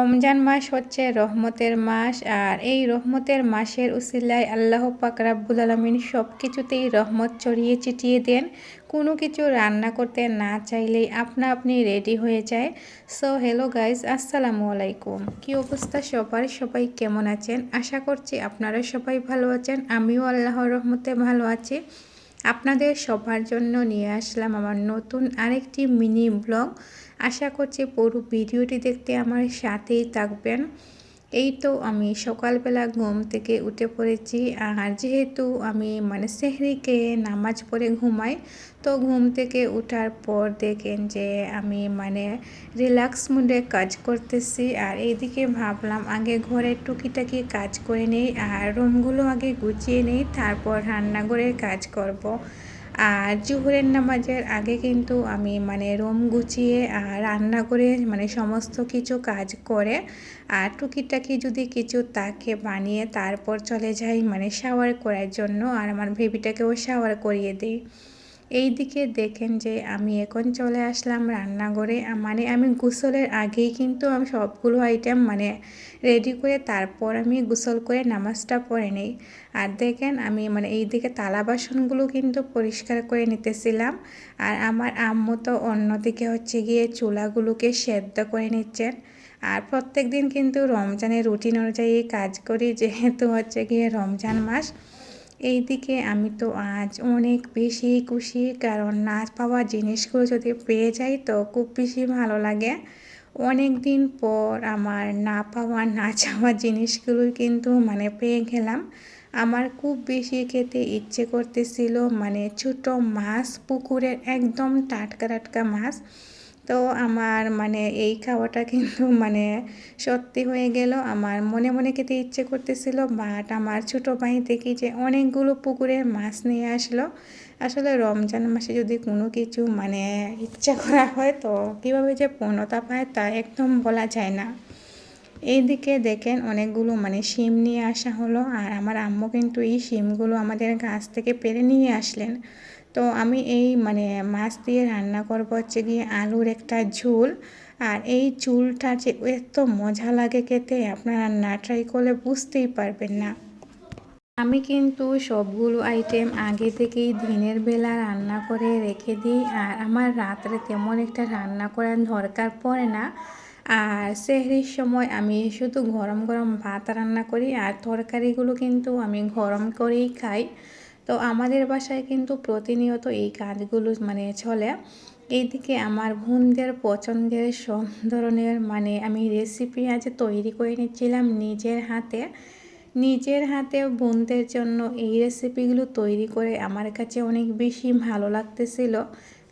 রমজান মাস হচ্ছে রহমতের মাস আর এই রহমতের মাসের উসিলায় আল্লাহ পাক রাব্বুল আলমিন সব কিছুতেই রহমত ছড়িয়ে ছিটিয়ে দেন। কোনো কিছু রান্না করতে না চাইলেই আপনা আপনি রেডি হয়ে যায়। সো, হ্যালো গাইজ আসসালামু আলাইকুম। কী অবস্থা সবার? সবাই কেমন আছেন? আশা করছি আপনারা সবাই ভালো আছেন। আমিও আল্লাহর রহমতে ভালো আছি। আপনাদের সবার জন্য নিয়ে আসলাম আমার নতুন আরেকটি মিনি ব্লগ। আশা করছি পুরো ভিডিওটি দেখতে আমার সাথেই থাকবেন। এই তো আমি সকালবেলা ঘুম থেকে উঠে পড়েছি আর যেহেতু আমি মানে সেহরিকে নামাজ পড়ে ঘুমাই, তো ঘুম থেকে উঠার পর দেখেন যে আমি মানে রিল্যাক্স মুডে কাজ করতেছি আর এইদিকে ভাবলাম আগে ঘরে টুকিটাকি কাজ করে নেই আর রুমগুলো আগে গুছিয়ে নেই, তারপর রান্নাঘরের কাজ করব। আর জুহুরের নামাজের আগে কিন্তু আমি মানে রোম গুছিয়ে আর রান্না করে মানে সমস্ত কিছু কাজ করে, আর টুকিটাকি যদি কিছু তাকে বানিয়ে তারপর চলে যাই মানে শাওয়ার করার জন্য, আর আমার বেবিটাকেও শাওয়ার করিয়ে দিই। এই দিকে দেখেন যে আমি এখন চলে আসলাম রান্নাঘরে। মানে আমি গোসলের আগেই কিন্তু আমি সবগুলো আইটেম মানে রেডি করে তারপর আমি গোসল করে নামাজটা পড়ে নিই। আর দেখেন আমি মানে এই দিকে তালা বাসনগুলো কিন্তু পরিষ্কার করে নিতেছিলাম। আর আমার আম্মু তো অন্যদিকে হচ্ছে গিয়ে চুলাগুলোকে সেদ্ধ করে নিচ্ছেন। আর প্রত্যেক দিন কিন্তু রমজানের রুটিন অনুযায়ী কাজ করি, যেহেতু হচ্ছে গিয়ে রমজান মাস। এই দিকে আমি তো আজ অনেক বেশি খুশি, কারণ নাচ পাওয়া জিনিসগুলো যদি পেয়ে যাই তো খুব বেশি ভালো লাগে। অনেক দিন পর আমার না পাওয়া, না চাওয়া জিনিসগুলো কিন্তু মানে পেয়ে গেলাম। আমার খুব বেশি খেতে ইচ্ছে করতেছিল মানে ছোট মাছ, পুকুরের একদম টাটকা টাটকা মাছ। তো আমার মানে এই খাওয়াটা কিন্তু মানে সত্যি হয়ে গেল। আমার মনে মনে খেতে ইচ্ছে করতেছিল বাট আমার ছোটো ভাই দেখি যে অনেকগুলো পুকুরের মাছ নিয়ে আসলো, আসলে রমজান মাসে যদি কোনো কিছু মানে ইচ্ছা করা হয় তো কীভাবে যে পূর্ণতা পায় তা একদম বলা যায় না। এইদিকে দেখেন অনেকগুলো মানে শিম নিয়ে আসা হলো, আর আমার আম্মু কিন্তু এই শিমগুলো আমাদের গাছ থেকে পেরে নিয়ে আসলেন। তো আমি এই মানে মাছ দিয়ে রান্না করব হচ্ছে গিয়ে আলুর একটা ঝোল। আর এই চুলটা যে এত মজা লাগে খেতে, আপনারা না ট্রাই করলে বুঝতেই পারবেন না। আমি কিন্তু সবগুলো আইটেম আগে থেকেই দিনের বেলা রান্না করে রেখে দিই, আর আমার রাত্রে তেমন একটা রান্না করার দরকার পড়ে না। আর সেহরির সময় আমি শুধু গরম গরম ভাত রান্না করি আর তরকারিগুলো কিন্তু আমি গরম করেই খাই। তো আমাদের বাসায় কিন্তু প্রতিনিয়ত এই কাজগুলো মানে চলে। এইদিকে আমার বোনদের পছন্দের সব ধরনের মানে আমি রেসিপি আজ তৈরি করে নিচ্ছিলাম নিজের হাতে। নিজের হাতে বোনদের জন্য এই রেসিপিগুলো তৈরি করে আমার কাছে অনেক বেশি ভালো লাগতেছিল।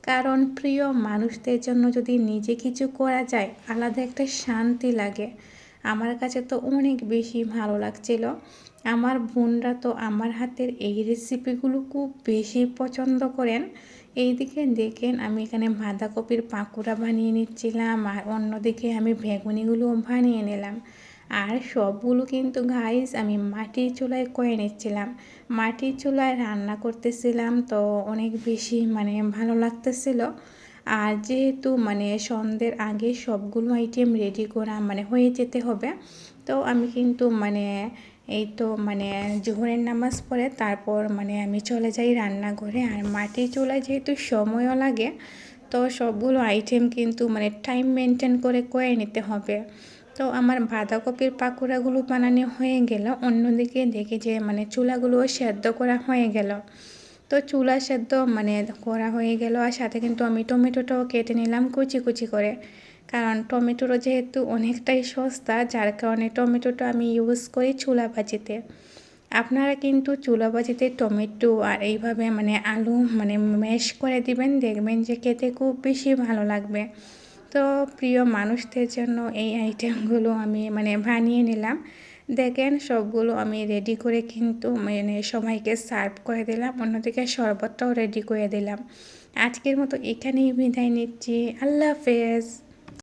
কারণ প্রিয় মানুষদের জন্য যদি নিজে কিছু করা যায়, আলাদা একটা শান্তি লাগে। আমার কাছে তো অনেক বেশি ভালো লাগছিল। আমার বোনরা তো আমার হাতের এই রেসিপিগুলো খুব বেশি পছন্দ করেন। এইদিকে দেখেন, আমি এখানে বাঁধাকপির পাকুড়া বানিয়ে নিচ্ছিলাম আর অন্যদিকে আমি বেগুনিগুলোও বানিয়ে নিলাম। আর সবগুলো কিন্তু ঘাইস আমি মাটির চুলায় কয়ে নিচ্ছিলাম। মাটির চুলায় রান্না করতেছিলাম তো অনেক বেশি মানে ভালো লাগতেছিল। আর যেহেতু মানে সন্ধ্যের আগে সবগুলো আইটেম রেডি করা মানে হয়ে যেতে হবে, তো আমি কিন্তু মানে এই তো মানে জোহরের নামাজ পড়ে তারপর মানে আমি চলে যাই রান্নাঘরে। আর মাটির চুলায় যেহেতু সময়ও লাগে, তো সবগুলো আইটেম কিন্তু মানে টাইম মেনটেন করে করে নিতে হবে। তো আমার বাঁধাকপির পাকোড়াগুলো বানানো হয়ে গেল। অন্যদিকে দেখি যে মানে চুলাগুলোও সেদ্ধ করা হয়ে গেল। তো চুলা সেদ্ধ মানে করা হয়ে গেল আর সাথে কিন্তু আমি টমেটোটাও কেটে নিলাম কুচি কুচি করে। কারণ টমেটোরও যেহেতু অনেকটাই সস্তা, যার কারণে টমেটোটা আমি ইউজ করি চুলা ভাজিতে। আপনারা কিন্তু চুলা ভাজিতে টমেটো আর এইভাবে মানে আলু মানে ম্যাশ করে দিবেন, দেখবেন যে খেতে খুব বেশি ভালো লাগবে। তো প্রিয় মানুষদের জন্য এই আইটেমগুলো আমি মানে বানিয়ে নিলাম। দেখেন সবগুলো আমি রেডি করে কিন্তু মানে সবাইকে সার্ভ করে দিলাম, অন্যদিকে শরবতটাও রেডি করে দিলাম। আজকের মতো এখানেই বিদায় নিচ্ছি। আল্লাহ হাফেজ।